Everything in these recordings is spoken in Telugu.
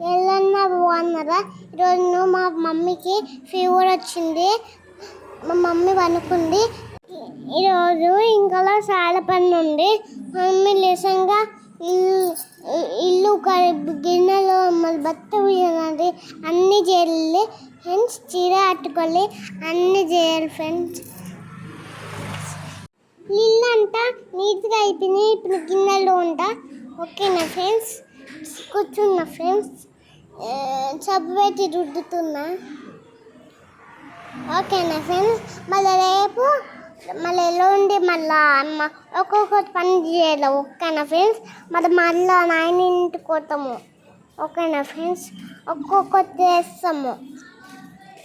ఎల్లన్నా బాగున్నారా ఈరోజు మా మమ్మీకి ఫీవర్ వచ్చింది. మా మమ్మీ పనుకుంది. ఈరోజు ఇంకా చాలా పని ఉంది మమ్మీ లేసంగా ఇల్లు ఇల్లు కడుగు- గిన్నెలు మళ్ళీ బట్ట ఉయ్యాలి అన్నీ చేయాలి ఫ్రెండ్స్ చీర కట్టుకోవాలి అన్నీ చేయాలి ఫ్రెండ్స్. ఇల్లు అంతా నీట్గా అయిపోయినాయి. ఇప్పుడు గిన్నెలో ఉంటా ఓకేనా ఫ్రెండ్స్? కూర్చున్నా ఫ్రెండ్స్. సబ్బు పెట్టి రుద్దుతున్నా ఓకేనా ఫ్రెండ్స్? మళ్ళీ రేపు మళ్ళీ ఎల్లుండి మళ్ళా అమ్మ ఒక్కొక్కటి పని చేయాలి. ఓకేనా ఫ్రెండ్స్? మళ్ళీ మళ్ళీ నైన్ ఇంటికి పోతాము. ఓకేనా ఫ్రెండ్స్? ఒక్కొక్కటి చేస్తాము.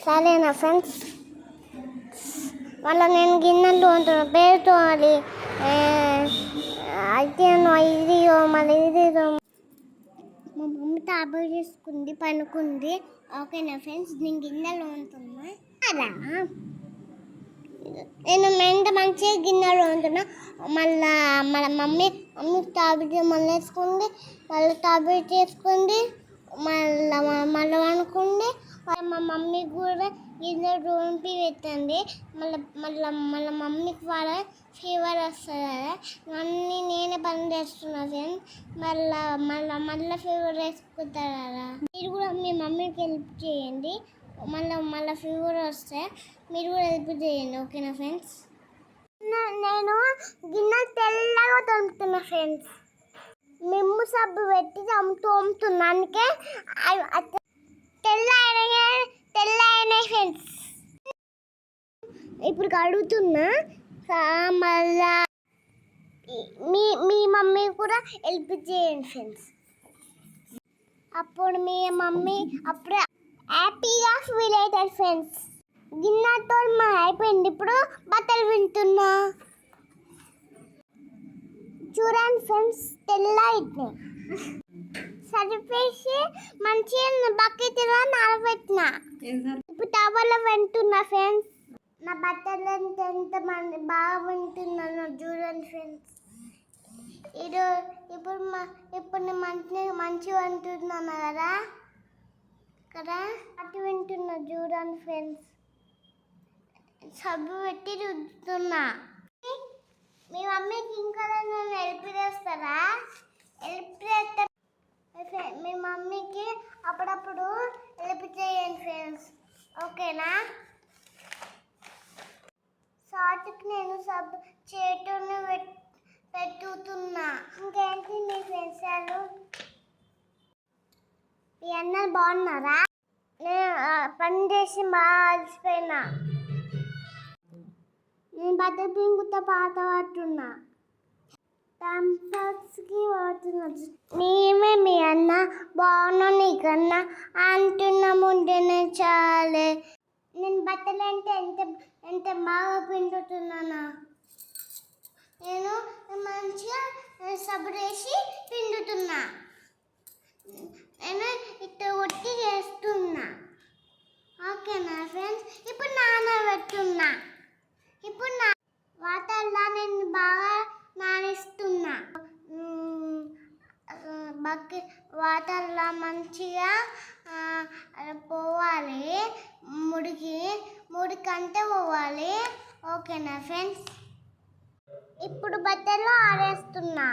సరేనా ఫ్రెండ్స్? మళ్ళీ నేను గిన్నెలు ఉంటాను పేరు తోమాలి. అయితే ఇది మళ్ళీ ఇది మా మమ్మీ తాబో చేసుకుంది పనుకుంది. ఓకేనా ఫ్రెండ్స్? నేను గిన్నెలో ఉంటున్నా అలా. నేను ఎంత మంచిగా గిన్నెలో ఉంటున్నా మళ్ళా మన మమ్మీ మమ్మీ టాబ్లెట్ మళ్ళీ వేసుకుంది మళ్ళీ టాబ్లెట్ వేసుకుంది మళ్ళీ మళ్ళీ అనుకుంది మా మమ్మీ కూడా గిన్నెలు రోంపి పెట్టండి. మళ్ళీ మళ్ళీ మళ్ళీ మమ్మీకి వాళ్ళ ఫీవర్ వస్తుంది కదా. అన్నీ నేనే పని చేస్తున్నా ఫ్రెండ్ మళ్ళీ మళ్ళీ మళ్ళీ ఫీవర్ వేసుకుంటారు కదా. మీరు కూడా మీ మమ్మీకి హెల్ప్ చేయండి. మళ్ళీ మళ్ళీ ఫీవర్ వస్తే మీరు కూడా హెల్ప్ చేయండి ఓకేనా ఫ్రెండ్స్ నేను గిన్నె తెల్లగా తోముతున్నా ఫ్రెండ్స్ మిమ్ము సబ్బు పెట్టి తోము తోముతున్నా. అందుకే ఇప్పుడు కడుగుతున్నా. మళ్ళా మీ మీ మమ్మీ కూడా హెల్ప్ చేయండి ఫ్రెండ్స్. అప్పుడు మీ మమ్మీ అప్పుడు హ్యాపీగా ఫీల్ అవుతారు ఫ్రెండ్స్. గిన్నెతో మా అయిపోయింది. ఇప్పుడు బట్టలు వింటున్నా. చూడండి ఫ్రెండ్స్ తెల్ల అయిపోయి సరిపేసి మంచిగా బకెట్లో నానబెట్టిన. ఇప్పుడు టవల్ వింటున్నా ఫ్రెండ్స్. నా బట్టలు ఎంత ఎంత మంది బాగుంటున్నాను చూడండి ఫ్రెండ్స్. ఇది ఇప్పుడు మా ఇప్పుడు నేను మంచి మంచిగా అంటున్నాను కదా? కదా? అటు వింటున్నా చూడండి ఫ్రెండ్స్. సబ్బు పెట్టి రుద్దుతున్నా. మీ మమ్మీకి ఇంకా నన్ను హెల్ప్ చేస్తారా? హెల్ప్ చేస్తే మీ మీ మమ్మీకి అప్పుడప్పుడు హెల్ప్ చేయండి ఫ్రెండ్స్. ఓకేనా? సాటికి నేను సబ్ చేతుని పెట్- పెట్టుతున్నా. ఇంకేంటి మీ ఫ్రెండ్స్ వాళ్ళు మీ అన్నలు బాగున్నారా? నేను పని చేసి బాగా అలసిపోయినా నేను బట్ట పింకుతో పాత పడుతున్నా. కి పోతున్నా మేమే మీ అన్న బాగున్నా నీకన్నా. అంటున్నా ఉంటేనే చాలే. నేను బట్టలు అంటే ఎంత ఎంత బాగా పిండుతున్నానా? నేను మంచిగా సబరేసి పిండుతున్నా. నేను ఇట్లా ఒట్టి చేస్తున్నా. ఓకేనా ఫ్రెండ్స్? ఇప్పుడు నానబెట్టున్నా. ఇప్పుడు నా వాటర్లో నేను బాగా నానిస్తున్నా. బకెట్ వాటర్లో మంచిగా అలా పోవాలి. ముడికి ముడికంటే పోవాలి. ఓకేనా ఫ్రెండ్స్? ఇప్పుడు బట్టలు ఆరేస్తున్నా.